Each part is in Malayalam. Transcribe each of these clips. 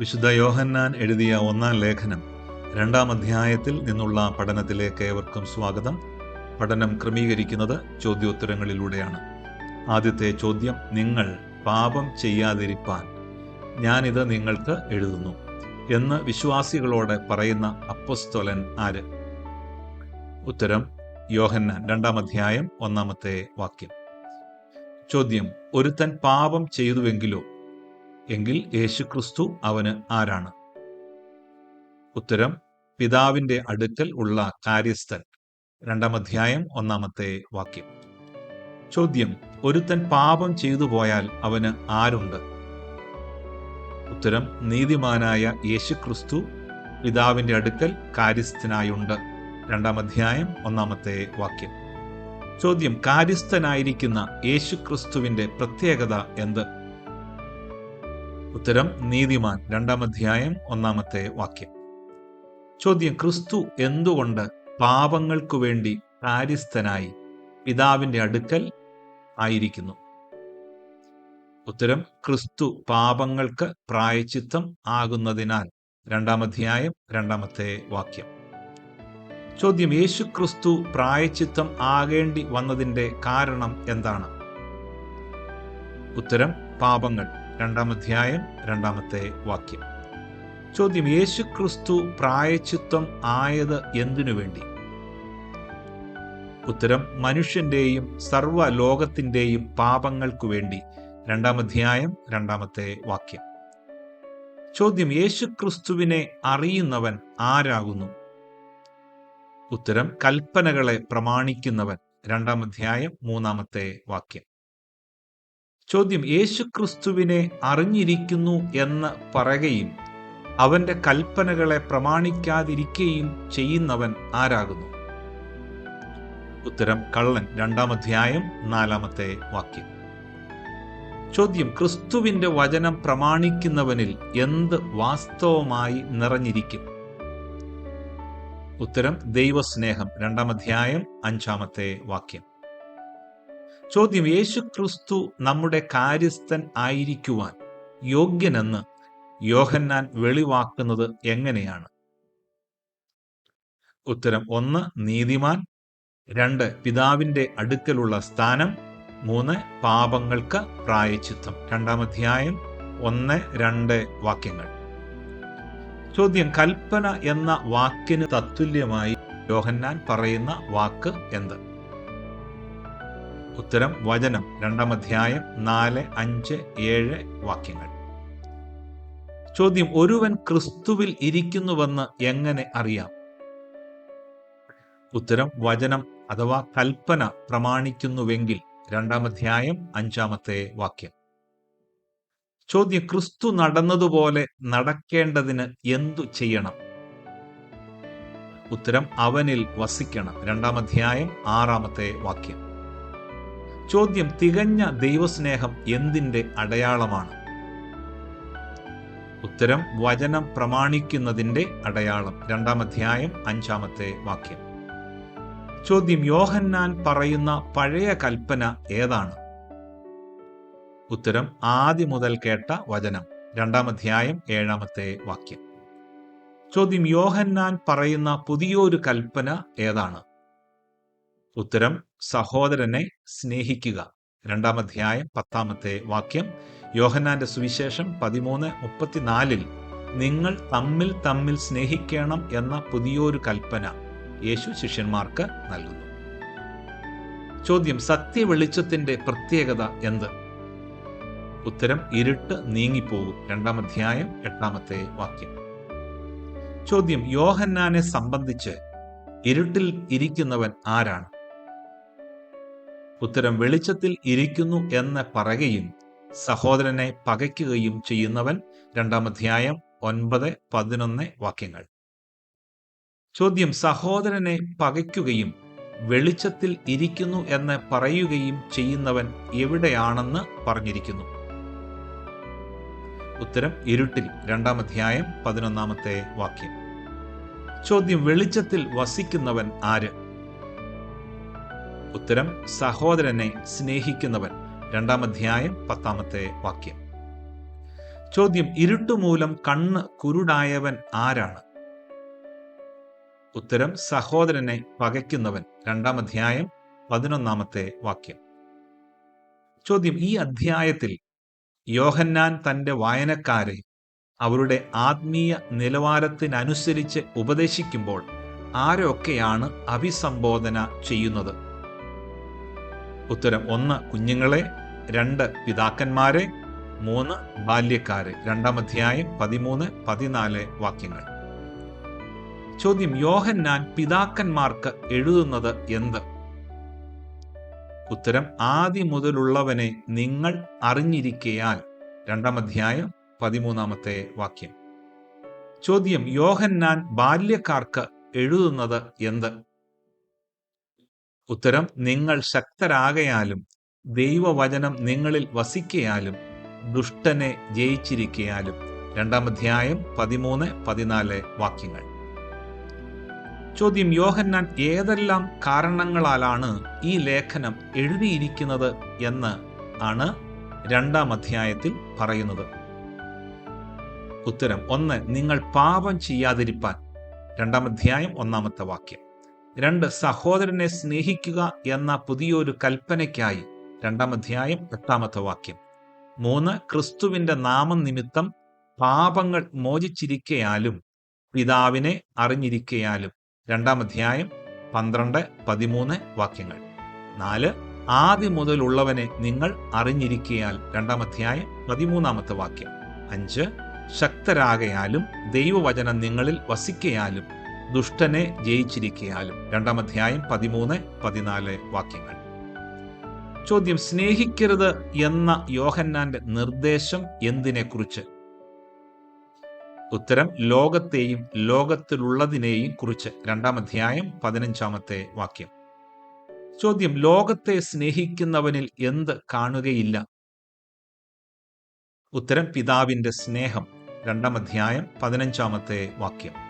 വിശുദ്ധ യോഹന്നാൻ എഴുതിയ ഒന്നാം ലേഖനം രണ്ടാം അധ്യായത്തിൽ നിന്നുള്ള പഠനത്തിലേക്ക് ഏവർക്കും സ്വാഗതം. പഠനം ക്രമീകരിക്കുന്നത് ചോദ്യോത്തരങ്ങളിലൂടെയാണ്. ആദ്യത്തെ ചോദ്യം നിങ്ങൾ പാപം ചെയ്യാതിരിപ്പാൻ. ഞാനിത് നിങ്ങൾക്ക് എഴുതുന്നു എന്ന് വിശ്വാസികളോട് പറയുന്ന അപ്പസ്തോലൻ ആര്? ഉത്തരം യോഹന്നാൻ രണ്ടാം അധ്യായം ഒന്നാമത്തെ വാക്യം. ചോദ്യം ഒരുത്തൻ പാപം ചെയ്തുവെങ്കിലോ എങ്കിൽ യേശുക്രിസ്തു അവന് ആരാണ്? ഉത്തരം പിതാവിന്റെ അടുക്കൽ ഉള്ള കാര്യസ്ഥൻ. രണ്ടാം അധ്യായം ഒന്നാമത്തെ വാക്യം. ചോദ്യം ഒരുത്തൻ പാപം ചെയ്തു പോയാൽ അവന് ആരുണ്ട്? ഉത്തരം നീതിമാനായ യേശുക്രിസ്തു പിതാവിന്റെ അടുക്കൽ കാര്യസ്ഥനായുണ്ട്. രണ്ടാം അധ്യായം ഒന്നാമത്തെ വാക്യം. ചോദ്യം കാര്യസ്ഥനായിരിക്കുന്ന യേശുക്രിസ്തുവിന്റെ പ്രത്യേകത എന്ത്? ഉത്തരം നീതിമാൻ രണ്ടാം അധ്യായം ഒന്നാമത്തെ വാക്യം. ചോദ്യം ക്രിസ്തു എന്തുകൊണ്ട് പാപങ്ങൾക്കു വേണ്ടി കാര്യസ്ഥനായി പിതാവിന്റെ അടുക്കൽ ആയിരിക്കുന്നു? ഉത്തരം ക്രിസ്തു പാപങ്ങൾക്ക് പ്രായച്ചിത്തം ആകുന്നതിനാൽ. രണ്ടാം അധ്യായം രണ്ടാമത്തെ വാക്യം. ചോദ്യം യേശു ക്രിസ്തു പ്രായച്ചിത്തം ആകേണ്ടി വന്നതിന്റെ കാരണം എന്താണ്? ഉത്തരം പാപങ്ങൾ. രണ്ടാം അധ്യായം രണ്ടാമത്തെ വാക്യം. ചോദ്യം യേശു ക്രിസ്തു പ്രായച്ചിത്വം ആയത് എന്തിനു വേണ്ടി? ഉത്തരം മനുഷ്യന്റെയും സർവ ലോകത്തിന്റെയും പാപങ്ങൾക്കു വേണ്ടി. രണ്ടാം അധ്യായം രണ്ടാമത്തെ വാക്യം. ചോദ്യം യേശു ക്രിസ്തുവിനെ അറിയുന്നവൻ ആരാകുന്നു? ഉത്തരം കൽപ്പനകളെ പ്രമാണിക്കുന്നവൻ. രണ്ടാം അധ്യായം മൂന്നാമത്തെ വാക്യം. ചോദ്യം യേശുക്രിസ്തുവിനെ അറിഞ്ഞിരിക്കുന്നു എന്ന് പറയുകയും അവന്റെ കൽപ്പനകളെ പ്രമാണിക്കാതിരിക്കുകയും ചെയ്യുന്നവൻ ആരാകുന്നു? ഉത്തരം കള്ളൻ രണ്ടാം അധ്യായം നാലാമത്തെ വാക്യം. ചോദ്യം ക്രിസ്തുവിന്റെ വചനം പ്രമാണിക്കുന്നവനിൽ എന്ത് വാസ്തവമായി നിറഞ്ഞിരിക്കും? ഉത്തരം ദൈവസ്നേഹം രണ്ടാം അധ്യായം അഞ്ചാമത്തെ വാക്യം. ചോദ്യം യേശു ക്രിസ്തു നമ്മുടെ കാര്യസ്ഥൻ ആയിരിക്കുവാൻ യോഗ്യനെന്ന് യോഹന്നാൻ വെളിവാക്കുന്നത് എങ്ങനെയാണ്? ഉത്തരം ഒന്ന് നീതിമാൻ. രണ്ട് പിതാവിന്റെ അടുക്കലുള്ള സ്ഥാനം. മൂന്ന് പാപങ്ങൾക്ക് പ്രായച്ചിത്തം. രണ്ടാം അധ്യായം ഒന്ന് രണ്ട് വാക്യങ്ങൾ. ചോദ്യം കൽപ്പന എന്ന വാക്കിന് തത്തുല്യമായി യോഹന്നാൻ പറയുന്ന വാക്ക് എന്ത്? ഉത്തരം വചനം. രണ്ടാം അധ്യായം നാല് അഞ്ച് ഏഴ് വാക്യങ്ങൾ. ചോദ്യം ഒരുവൻ ക്രിസ്തുവിൽ ഇരിക്കുന്നുവെന്ന് എങ്ങനെ അറിയാം? ഉത്തരം വചനം അഥവാ കൽപ്പന പ്രമാണിക്കുന്നുവെങ്കിൽ രണ്ടാം അധ്യായം അഞ്ചാമത്തെ വാക്യം. ചോദ്യം ക്രിസ്തു നടന്നതുപോലെ നടക്കേണ്ടതിന് എന്തു ചെയ്യണം? ഉത്തരം അവനിൽ വസിക്കണം. രണ്ടാം അധ്യായം ആറാമത്തെ വാക്യം. ചോദ്യം തികഞ്ഞ ദൈവസ്നേഹം എന്തിന്റെ അടയാളമാണ്? ഉത്തരം വചനം പ്രമാണിക്കുന്നതിന്റെ അടയാളം. രണ്ടാം അധ്യായം അഞ്ചാമത്തെ വാക്യം. ചോദ്യം യോഹന്നാൻ പറയുന്ന പഴയ കൽപ്പന ഏതാണ്? ഉത്തരം ആദ്യം മുതൽ കേട്ട വചനം. രണ്ടാം അധ്യായം ഏഴാമത്തെ വാക്യം. ചോദ്യം യോഹന്നാൻ പറയുന്ന പുതിയൊരു കൽപ്പന ഏതാണ്? ഉത്തരം സഹോദരനെ സ്നേഹിക്കുക. രണ്ടാം അധ്യായം പത്താമത്തെ വാക്യം. യോഹന്നാന്റെ സുവിശേഷം പതിമൂന്ന് മുപ്പത്തിനാലിൽ നിങ്ങൾ തമ്മിൽ തമ്മിൽ സ്നേഹിക്കണം എന്ന പുതിയൊരു കൽപ്പന യേശു ശിഷ്യന്മാർക്ക് നൽകുന്നു. ചോദ്യം സത്യവെളിച്ചത്തിന്റെ പ്രത്യേകത എന്ത്? ഉത്തരം ഇരുട്ട് നീങ്ങിപ്പോകും. രണ്ടാം അധ്യായം എട്ടാമത്തെ വാക്യം. ചോദ്യം യോഹന്നാനെ സംബന്ധിച്ച് ഇരുട്ടിൽ ഇരിക്കുന്നവൻ ആരാണ്? ഉത്തരം വെളിച്ചത്തിൽ ഇരിക്കുന്നു എന്ന് പറയുകയും സഹോദരനെ പകയ്ക്കുകയും ചെയ്യുന്നവൻ രണ്ടാം അധ്യായം ഒൻപത് പതിനൊന്ന് വാക്യങ്ങൾ. ചോദ്യം സഹോദരനെ പകയ്ക്കുകയും വെളിച്ചത്തിൽ ഇരിക്കുന്നു എന്ന് പറയുകയും ചെയ്യുന്നവൻ എവിടെയാണെന്ന് പറഞ്ഞിരിക്കുന്നു. ഉത്തരം ഇരുട്ടിൽ. രണ്ടാം അധ്യായം പതിനൊന്നാമത്തെ വാക്യം. ചോദ്യം വെളിച്ചത്തിൽ വസിക്കുന്നവൻ ആര്? ഉത്തരം സഹോദരനെ സ്നേഹിക്കുന്നവൻ. രണ്ടാം അധ്യായം പത്താമത്തെ വാക്യം. ചോദ്യം ഇരുട്ടുമൂലം കണ്ണ് കുരുടായവൻ ആരാണ്? ഉത്തരം സഹോദരനെ പകയ്ക്കുന്നവൻ രണ്ടാം അധ്യായം പതിനൊന്നാമത്തെ വാക്യം. ചോദ്യം ഈ അധ്യായത്തിൽ യോഹന്നാൻ തന്റെ വായനക്കാരെ അവരുടെ ആത്മീയ നിലവാരത്തിനനുസരിച്ച് ഉപദേശിക്കുമ്പോൾ ആരൊക്കെയാണ് അഭിസംബോധന ചെയ്യുന്നത്? ഉത്തരം ഒന്ന് കുഞ്ഞുങ്ങളെ. രണ്ട് പിതാക്കന്മാരെ. മൂന്ന് ബാല്യക്കാരെ. രണ്ടാം അധ്യായം പതിമൂന്ന് പതിനാല് വാക്യങ്ങൾ. ചോദ്യം യോഹന്നാൻ പിതാക്കന്മാർക്ക് എഴുതുന്നത് എന്ത്? ഉത്തരം ആദ്യം മുതലുള്ളവനെ നിങ്ങൾ അറിഞ്ഞിരിക്കയാൽ. രണ്ടാം അധ്യായം പതിമൂന്നാമത്തെ വാക്യം. ചോദ്യം യോഹന്നാൻ ബാല്യക്കാർക്ക് എഴുതുന്നത് എന്ത്? ഉത്തരം നിങ്ങൾ ശക്തരാകയാലും ദൈവവചനം നിങ്ങളിൽ വസിക്കയാലും ദുഷ്ടനെ ജയിച്ചിരിക്കയാലും. രണ്ടാം അധ്യായം പതിമൂന്ന് പതിനാല് വാക്യങ്ങൾ. ചോദ്യം യോഹന്നാൻ ഏതെല്ലാം കാരണങ്ങളാലാണ് ഈ ലേഖനം എഴുതിയിരിക്കുന്നത് എന്ന് ആണ് രണ്ടാം അധ്യായത്തിൽ പറയുന്നത്. ഉത്തരം ഒന്ന് നിങ്ങൾ പാപം ചെയ്യാതിരിപ്പാൻ. രണ്ടാം അധ്യായം ഒന്നാമത്തെ വാക്യം. രണ്ട് സഹോദരനെ സ്നേഹിക്കുക എന്ന പുതിയൊരു കൽപ്പനയ്ക്കായി. രണ്ടാം അധ്യായം എട്ടാമത്തെ വാക്യം. മൂന്ന് ക്രിസ്തുവിന്റെ നാമം നിമിത്തം പാപങ്ങൾ മോചിച്ചിരിക്കയാലും പിതാവിനെ അറിഞ്ഞിരിക്കയാലും. രണ്ടാം അധ്യായം പന്ത്രണ്ട് പതിമൂന്ന് വാക്യങ്ങൾ. നാല് ആദ്യം മുതലുള്ളവനെ നിങ്ങൾ അറിഞ്ഞിരിക്കയാൽ. രണ്ടാം അധ്യായം പതിമൂന്നാമത്തെ വാക്യം. അഞ്ച് ശക്തരാകയാലും ദൈവവചനം നിങ്ങളിൽ വസിക്കയാലും. ദുഷ്ടനെ ജയിച്ചിരിക്കയാലും. രണ്ടാം അധ്യായം പതിമൂന്ന് പതിനാല് വാക്യങ്ങൾ. ചോദ്യം സ്നേഹിക്കരുത് എന്ന യോഹന്നാന്റെ നിർദ്ദേശം എന്തിനെക്കുറിച്ച്? ഉത്തരം ലോകത്തെയും ലോകത്തിലുള്ളതിനെയും കുറിച്ച്. രണ്ടാം അധ്യായം പതിനഞ്ചാമത്തെ വാക്യം. ചോദ്യം ലോകത്തെ സ്നേഹിക്കുന്നവനിൽ എന്ത് കാണുകയില്ല? ഉത്തരം പിതാവിന്റെ സ്നേഹം. രണ്ടാം അധ്യായം പതിനഞ്ചാമത്തെ വാക്യം.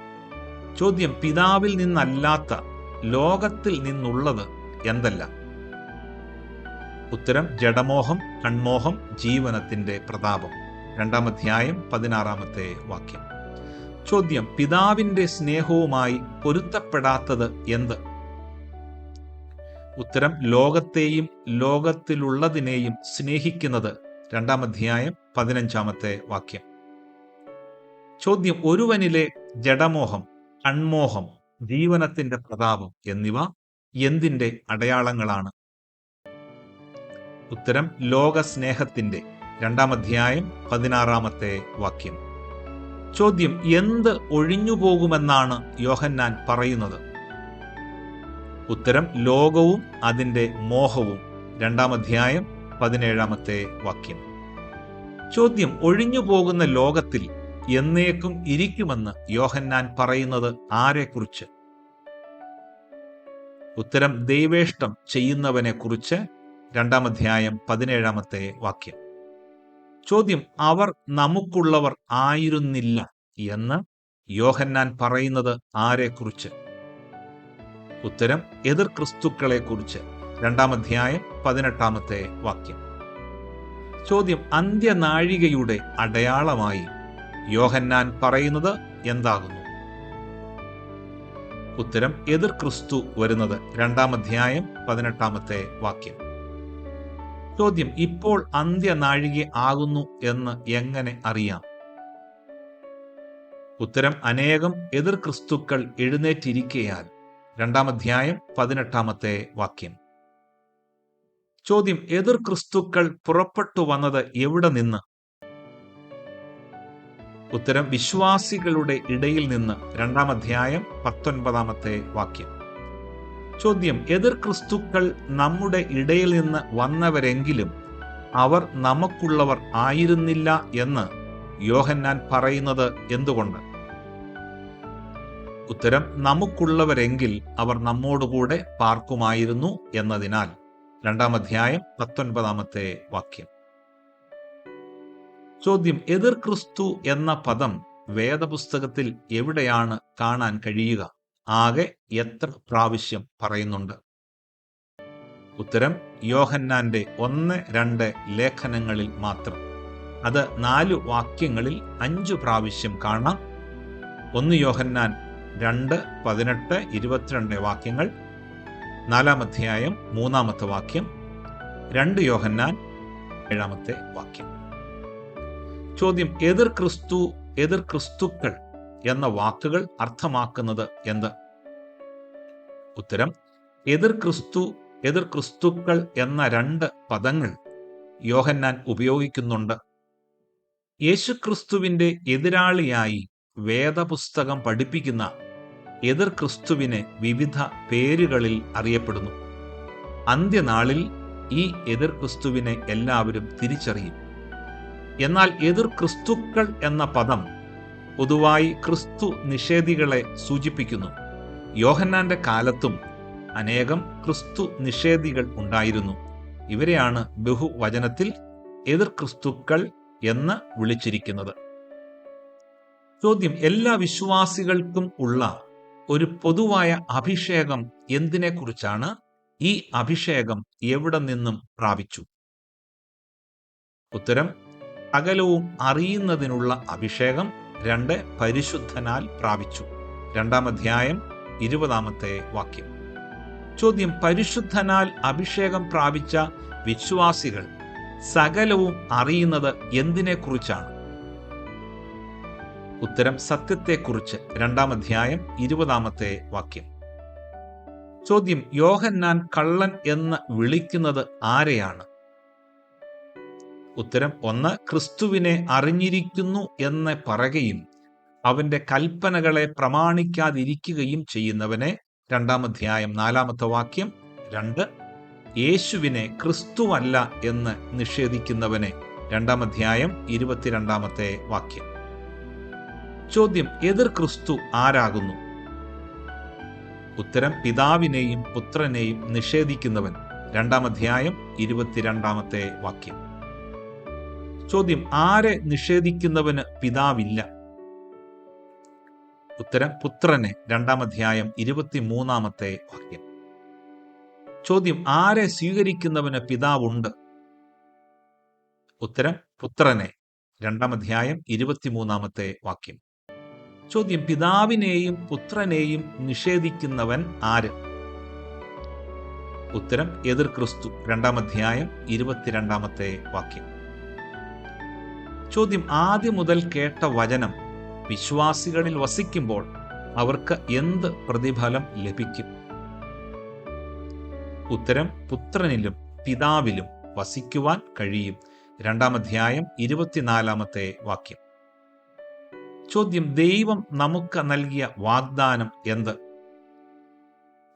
ചോദ്യം പിതാവിൽ നിന്നല്ലാത്ത ലോകത്തിൽ നിന്നുള്ളത് എന്തല്ല? ഉത്തരം ജഡമോഹം കൺമോഹം ജീവനത്തിന്റെ പ്രതാപം. രണ്ടാം അധ്യായം പതിനാറാമത്തെ വാക്യം. ചോദ്യം പിതാവിന്റെ സ്നേഹവുമായി പൊരുത്തപ്പെടാത്തത് എന്ത്? ഉത്തരം ലോകത്തെയും ലോകത്തിലുള്ളതിനെയും സ്നേഹിക്കുന്നത് രണ്ടാം അധ്യായം പതിനഞ്ചാമത്തെ വാക്യം. ചോദ്യം ഒരുവനിലെ ജഡമോഹം കൺമോഹം ജീവനത്തിന്റെ പ്രതാപം എന്നിവ എന്തിന്റെ അടയാളങ്ങളാണ്? ഉത്തരം ലോകസ്നേഹത്തിന്റെ രണ്ടാം അധ്യായം പതിനാറാമത്തെ വാക്യം. ചോദ്യം എന്ത് ഒഴിഞ്ഞു പോകുമെന്നാണ് യോഹന്നാൻ പറയുന്നത്? ഉത്തരം ലോകവും അതിന്റെ മോഹവും. രണ്ടാം അധ്യായം പതിനേഴാമത്തെ വാക്യം. ചോദ്യം ഒഴിഞ്ഞു പോകുന്ന ലോകത്തിൽ എന്നേക്കും ഇരിക്കുമെന്ന് യോഹന്നാൻ പറയുന്നത് ആരെക്കുറിച്ച്? ഉത്തരം ദൈവേഷ്ടം ചെയ്യുന്നവനെ കുറിച്ച് രണ്ടാം അധ്യായം പതിനേഴാമത്തെ വാക്യം. ചോദ്യം അവർ നമുക്കുള്ളവർ ആയിരുന്നില്ല എന്ന് യോഹന്നാൻ പറയുന്നത് ആരെക്കുറിച്ച്? ഉത്തരം എതിർ ക്രിസ്തുക്കളെ കുറിച്ച് രണ്ടാം അധ്യായം പതിനെട്ടാമത്തെ വാക്യം. ചോദ്യം അന്ത്യനാഴികയുടെ അടയാളമായി യോഹന്നാൻ പറയുന്നത് എന്താകുന്നു? ഉത്തരം എതിർ ക്രിസ്തു വരുന്നത് രണ്ടാം അധ്യായം പതിനെട്ടാമത്തെ വാക്യം. ചോദ്യം ഇപ്പോൾ അന്ത്യനാഴിക ആകുന്നു എന്ന് എങ്ങനെ അറിയാം? ഉത്തരം അനേകം എതിർ ക്രിസ്തുക്കൾ എഴുന്നേറ്റിരിക്കയാൽ. രണ്ടാം അധ്യായം പതിനെട്ടാമത്തെ വാക്യം. ചോദ്യം എതിർ ക്രിസ്തുക്കൾ പുറപ്പെട്ടു വന്നത് എവിടെ നിന്ന്? ഉത്തരം വിശ്വാസികളുടെ ഇടയിൽ നിന്ന് രണ്ടാം അധ്യായം പത്തൊൻപതാമത്തെ വാക്യം. ചോദ്യം എതിർ ക്രിസ്തുക്കൾ നമ്മുടെ ഇടയിൽ നിന്ന് വന്നവരെങ്കിലും അവർ നമുക്കുള്ളവർ ആയിരുന്നില്ല എന്ന് യോഹന്നാൻ പറയുന്നത് എന്തുകൊണ്ട്? ഉത്തരം നമുക്കുള്ളവരെങ്കിൽ അവർ നമ്മോടുകൂടെ പാർക്കുമായിരുന്നു എന്നതിനാൽ. രണ്ടാം അധ്യായം പത്തൊൻപതാമത്തെ വാക്യം. ചോദ്യം എതിർ ക്രിസ്തു എന്ന പദം വേദപുസ്തകത്തിൽ എവിടെയാണ് കാണാൻ കഴിയുക? ആകെ എത്ര പ്രാവശ്യം പറയുന്നുണ്ട്? ഉത്തരം യോഹന്നാന്റെ ഒന്ന് രണ്ട് ലേഖനങ്ങളിൽ മാത്രം. അത് നാലു വാക്യങ്ങളിൽ അഞ്ചു പ്രാവശ്യം കാണാം. ഒന്ന് യോഹന്നാൻ രണ്ട് പതിനെട്ട് ഇരുപത്തിരണ്ട് വാക്യങ്ങൾ. നാലാം അധ്യായം മൂന്നാമത്തെ വാക്യം. രണ്ട് യോഹന്നാൻ ഏഴാമത്തെ വാക്യം. ചോദ്യം എതിർ ക്രിസ്തു എതിർ ക്രിസ്തുക്കൾ എന്ന വാക്കുകൾ അർത്ഥമാക്കുന്നത് എന്ത്? ഉത്തരം എതിർ ക്രിസ്തു എതിർ ക്രിസ്തുക്കൾ എന്ന രണ്ട് പദങ്ങൾ യോഹന്നാൻ ഉപയോഗിക്കുന്നുണ്ട്. യേശുക്രിസ്തുവിന്റെ എതിരാളിയായി വേദപുസ്തകം പഠിപ്പിക്കുന്ന എതിർ ക്രിസ്തുവിനെ വിവിധ പേരുകളിൽ അറിയപ്പെടുന്നു. അന്ത്യനാളിൽ ഈ എതിർ ക്രിസ്തുവിനെ എല്ലാവരും തിരിച്ചറിയും. എന്നാൽ എതിർ ക്രിസ്തുക്കൾ എന്ന പദം പൊതുവായി ക്രിസ്തു നിഷേധികളെ സൂചിപ്പിക്കുന്നു. യോഹന്നാന്റെ കാലത്തും അനേകം ക്രിസ്തു നിഷേധികൾ ഉണ്ടായിരുന്നു. ഇവരെയാണ് ബഹുവചനത്തിൽ എതിർ ക്രിസ്തുക്കൾ എന്ന് വിളിച്ചിരിക്കുന്നത്. ചോദ്യം എല്ലാ വിശ്വാസികൾക്കും ഉള്ള ഒരു പൊതുവായ അഭിഷേകം എന്തിനെക്കുറിച്ചാണ്? ഈ അഭിഷേകം എവിടെ നിന്നും പ്രാപിച്ചു? ഉത്തരം സകലവും അറിയുന്നതിനുള്ള അഭിഷേകം രണ്ട് പരിശുദ്ധനാൽ പ്രാപിച്ചു. രണ്ടാം അധ്യായം ഇരുപതാമത്തെ വാക്യം. ചോദ്യം പരിശുദ്ധനാൽ അഭിഷേകം പ്രാപിച്ച വിശ്വാസികൾ സകലവും അറിയുന്നത് എന്തിനെക്കുറിച്ചാണ്? ഉത്തരം സത്യത്തെക്കുറിച്ച്. രണ്ടാം അധ്യായം ഇരുപതാമത്തെ വാക്യം. ചോദ്യം യോഹന്നാൻ കള്ളൻ എന്ന് വിളിക്കുന്നത് ആരെയാണ്? ഉത്തരം ഒന്ന് ക്രിസ്തുവിനെ അറിഞ്ഞിരിക്കുന്നു എന്ന് പറയുകയും അവന്റെ കൽപ്പനകളെ പ്രമാണിക്കാതിരിക്കുകയും ചെയ്യുന്നവനെ രണ്ടാം അധ്യായം നാലാമത്തെ വാക്യം രണ്ട് യേശുവിനെ ക്രിസ്തുവല്ല എന്ന് നിഷേധിക്കുന്നവനെ രണ്ടാം അധ്യായം ഇരുപത്തിരണ്ടാമത്തെ വാക്യം. ചോദ്യം എതിർ ക്രിസ്തു ആരാകുന്നു? ഉത്തരം പിതാവിനെയും പുത്രനെയും നിഷേധിക്കുന്നവൻ രണ്ടാം അധ്യായം ഇരുപത്തിരണ്ടാമത്തെ വാക്യം. ചോദ്യം ആരെ നിഷേധിക്കുന്നവന് പിതാവില്ല? ഉത്തരം പുത്രനെ. രണ്ടാം അധ്യായം ഇരുപത്തിമൂന്നാമത്തെ വാക്യം. ചോദ്യം ആരെ സ്വീകരിക്കുന്നവന് പിതാവുണ്ട്? ഉത്തരം പുത്രനെ. രണ്ടാം അധ്യായം ഇരുപത്തിമൂന്നാമത്തെ വാക്യം. ചോദ്യം പിതാവിനെയും പുത്രനെയും നിഷേധിക്കുന്നവൻ ആര്? ഉത്തരം എതിർ ക്രിസ്തു. രണ്ടാം അധ്യായം ഇരുപത്തിരണ്ടാമത്തെ വാക്യം. ചോദ്യം ആദ്യം മുതൽ കേട്ട വചനം വിശ്വാസികളിൽ വസിക്കുമ്പോൾ അവർക്ക് എന്ത് പ്രതിഫലം ലഭിക്കും? ഉത്തരം പുത്രനിലും പിതാവിലും വസിക്കുവാൻ കഴിയും. രണ്ടാം അധ്യായം ഇരുപത്തിനാലാമത്തെ വാക്യം. ചോദ്യം ദൈവം നമുക്ക് നൽകിയ വാഗ്ദാനം എന്ത്?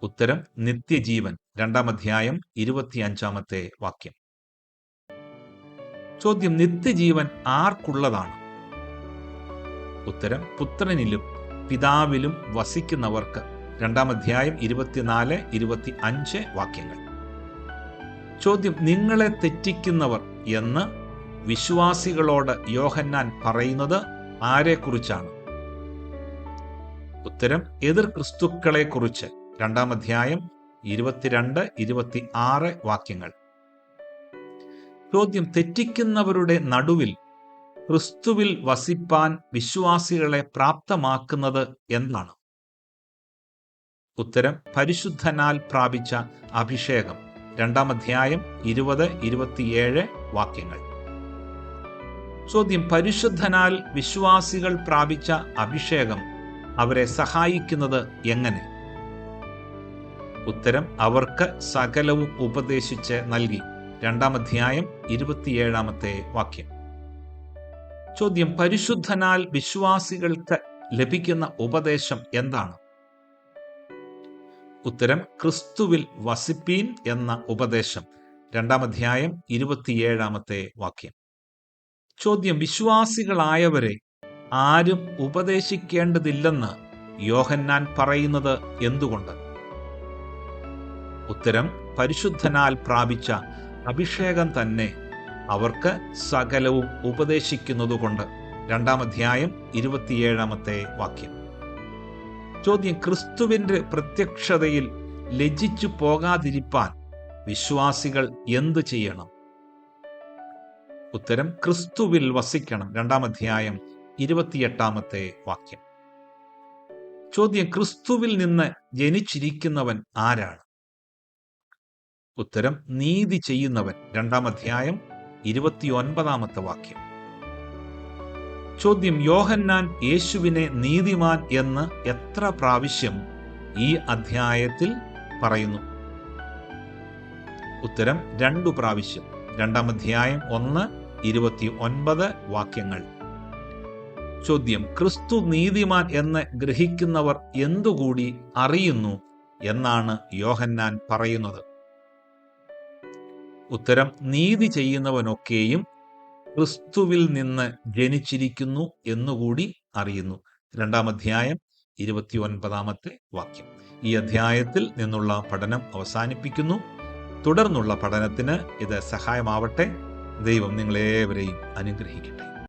ഉത്തരം നിത്യജീവൻ. രണ്ടാം അധ്യായം ഇരുപത്തിയഞ്ചാമത്തെ വാക്യം. ചോദ്യം നിത്യജീവൻ ആർക്കുള്ളതാണ്? ഉത്തരം പുത്രനിലും പിതാവിലും വസിക്കുന്നവർക്ക്. രണ്ടാം അധ്യായം ഇരുപത്തിനാല് ഇരുപത്തി അഞ്ച് വാക്യങ്ങൾ. ചോദ്യം നിങ്ങളെ തെറ്റിക്കുന്നവർ എന്ന് വിശ്വാസികളോട് യോഹന്നാൻ പറയുന്നത് ആരെക്കുറിച്ചാണ്? ഉത്തരം എതിർ ക്രിസ്തുക്കളെ കുറിച്ച് രണ്ടാം അധ്യായം ഇരുപത്തിരണ്ട് ഇരുപത്തി ആറ് വാക്യങ്ങൾ. ചോദ്യം തെറ്റിക്കുന്നവരുടെ നടുവിൽ ക്രിസ്തുവിൽ വസിപ്പാൻ വിശ്വാസികളെ പ്രാപ്തമാക്കുന്നത് എന്താണ്? ഉത്തരം പരിശുദ്ധനാൽ പ്രാപിച്ച അഭിഷേകം. രണ്ടാം അധ്യായം ഇരുപത് ഇരുപത്തിയേഴ് വാക്യങ്ങൾ. ചോദ്യം പരിശുദ്ധനാൽ വിശ്വാസികൾ പ്രാപിച്ച അഭിഷേകം അവരെ സഹായിക്കുന്നത് എങ്ങനെ? ഉത്തരം അവർക്ക് സകലവും ഉപദേശിച്ച് നൽകി. രണ്ടാം അധ്യായം ഇരുപത്തിയേഴാമത്തെ വാക്യം. ചോദ്യം പരിശുദ്ധനാൽ വിശ്വാസികൾക്ക് ലഭിക്കുന്ന ഉപദേശം എന്താണ്? ഉത്തരം ക്രിസ്തുവിൽ വസിപ്പീൻ എന്ന ഉപദേശം. രണ്ടാം അധ്യായം ഇരുപത്തിയേഴാമത്തെ വാക്യം. ചോദ്യം വിശ്വാസികളായവരെ ആരും ഉപദേശിക്കേണ്ടതില്ലെന്ന് യോഹന്നാൻ പറയുന്നത് എന്തുകൊണ്ട്? ഉത്തരം പരിശുദ്ധനാൽ പ്രാപിച്ച അഭിഷേകം തന്നെ അവർക്ക് സകലവും ഉപദേശിക്കുന്നതുകൊണ്ട് രണ്ടാം അധ്യായം ഇരുപത്തിയേഴാമത്തെ വാക്യം. ചോദ്യം ക്രിസ്തുവിന്റെ പ്രത്യക്ഷതയിൽ ലജ്ജിച്ചു പോകാതിരിപ്പാൻ വിശ്വാസികൾ എന്തു ചെയ്യണം? ഉത്തരം ക്രിസ്തുവിൽ വസിക്കണം. രണ്ടാം അധ്യായം ഇരുപത്തിയെട്ടാമത്തെ വാക്യം. ചോദ്യം ക്രിസ്തുവിൽ നിന്ന് ജനിച്ചിരിക്കുന്നവൻ ആരാണ്? ഉത്തരം നീതി ചെയ്യുന്നവൻ. രണ്ടാം അധ്യായം ഇരുപത്തിയൊൻപതാമത്തെ വാക്യം. ചോദ്യം യോഹന്നാൻ യേശുവിനെ നീതിമാൻ എന്ന് എത്ര പ്രാവശ്യം ഈ അധ്യായത്തിൽ പറയുന്നു? ഉത്തരം രണ്ടു പ്രാവശ്യം. രണ്ടാം അധ്യായം ഒന്ന് ഇരുപത്തി ഒൻപത് വാക്യങ്ങൾ. ചോദ്യം ക്രിസ്തു നീതിമാൻ എന്ന് ഗ്രഹിക്കുന്നവർ എന്തുകൂടി അറിയുന്നു എന്നാണ് യോഹന്നാൻ പറയുന്നത്. ഉത്തരം നീതി ചെയ്യുന്നവനൊക്കെയും ക്രിസ്തുവിൽ നിന്ന് ജനിച്ചിരിക്കുന്നു എന്നുകൂടി അറിയുന്നു. രണ്ടാം അധ്യായം ഇരുപത്തിയൊൻപതാമത്തെ വാക്യം. ഈ അധ്യായത്തിൽ നിന്നുള്ള പഠനം അവസാനിപ്പിക്കുന്നു. തുടർന്നുള്ള പഠനത്തിന് ഇത് സഹായമാവട്ടെ. ദൈവം നിങ്ങളേവരെയും അനുഗ്രഹിക്കട്ടെ.